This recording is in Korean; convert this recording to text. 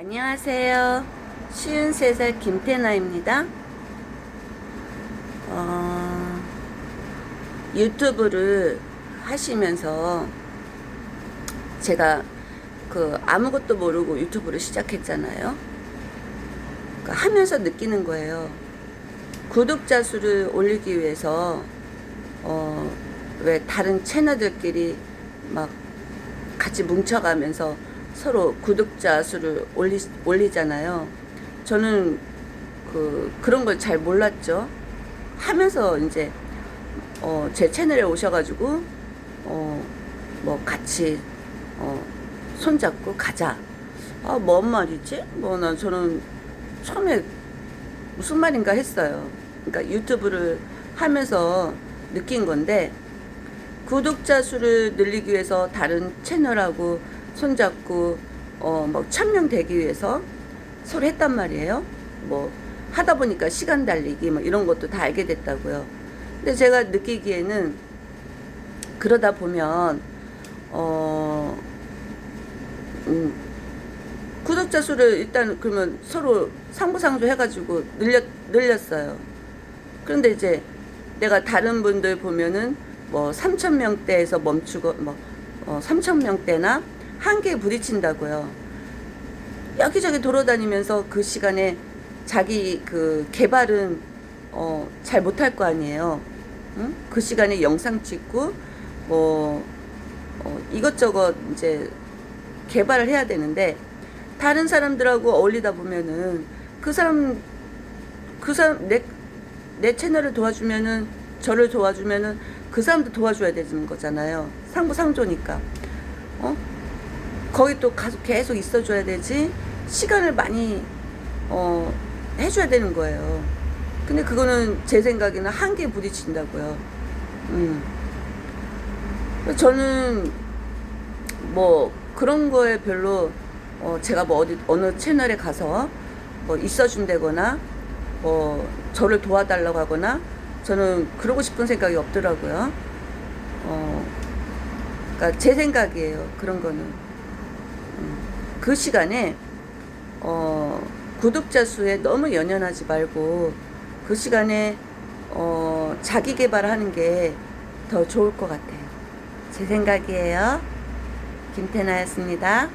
안녕하세요. 53살 김태나입니다. 어, 유튜브를 하시면서 제가 그 아무것도 모르고 유튜브를 시작했잖아요. 그러니까 하면서 느끼는 거예요. 구독자 수를 올리기 위해서 어, 왜 다른 채널들끼리 막 같이 뭉쳐가면서 서로 구독자 수를 올리, 올리잖아요. 저는 그, 그런 걸 잘 몰랐죠. 하면서 이제, 어, 제 채널에 오셔가지고, 어, 뭐 같이, 어, 손잡고 가자. 아, 뭔 말이지? 뭐, 난 저는 처음에 무슨 말인가 했어요. 그러니까 유튜브를 하면서 느낀 건데, 구독자 수를 늘리기 위해서 다른 채널하고 손잡고 어뭐 천명 되기 위해서 서로 했단 말이에요. 뭐 하다 보니까 시간 달리기 뭐 이런 것도 다 알게 됐다고요. 근데 제가 느끼기에는 그러다 보면 어 음, 구독자 수를 일단 그러면 서로 상부상조 해가지고 늘렸 늘렸어요. 그런데 이제 내가 다른 분들 보면은 뭐 3천 명대에서 멈추고 뭐 어, 3천 명대나 한계에 부딪힌다고요. 여기저기 돌아다니면서 그 시간에 자기 그 개발은 어, 잘 못할 거 아니에요. 응? 그 시간에 영상 찍고 뭐 어, 이것저것 이제 개발을 해야 되는데 다른 사람들하고 어울리다 보면은 그 사람 그 사람 내, 내 채널을 도와주면은 저를 도와주면은 그 사람도 도와줘야 되는 거잖아요. 상부상조니까. 어? 거기 또 가서 계속 있어줘야 되지. 시간을 많이 어, 해줘야 되는 거예요. 근데 그거는 제 생각에는 한계에 부딪힌다고요. 음. 저는 뭐 그런 거에 별로 어, 제가 뭐 어디 어느 채널에 가서 뭐 있어준다거나 뭐 저를 도와달라고 하거나 저는 그러고 싶은 생각이 없더라고요. 어, 그러니까 제 생각이에요. 그런 거는 음, 그 시간에 어, 구독자 수에 너무 연연하지 말고 그 시간에 어, 자기 개발하는 게 더 좋을 것 같아요. 제 생각이에요. 김태나였습니다.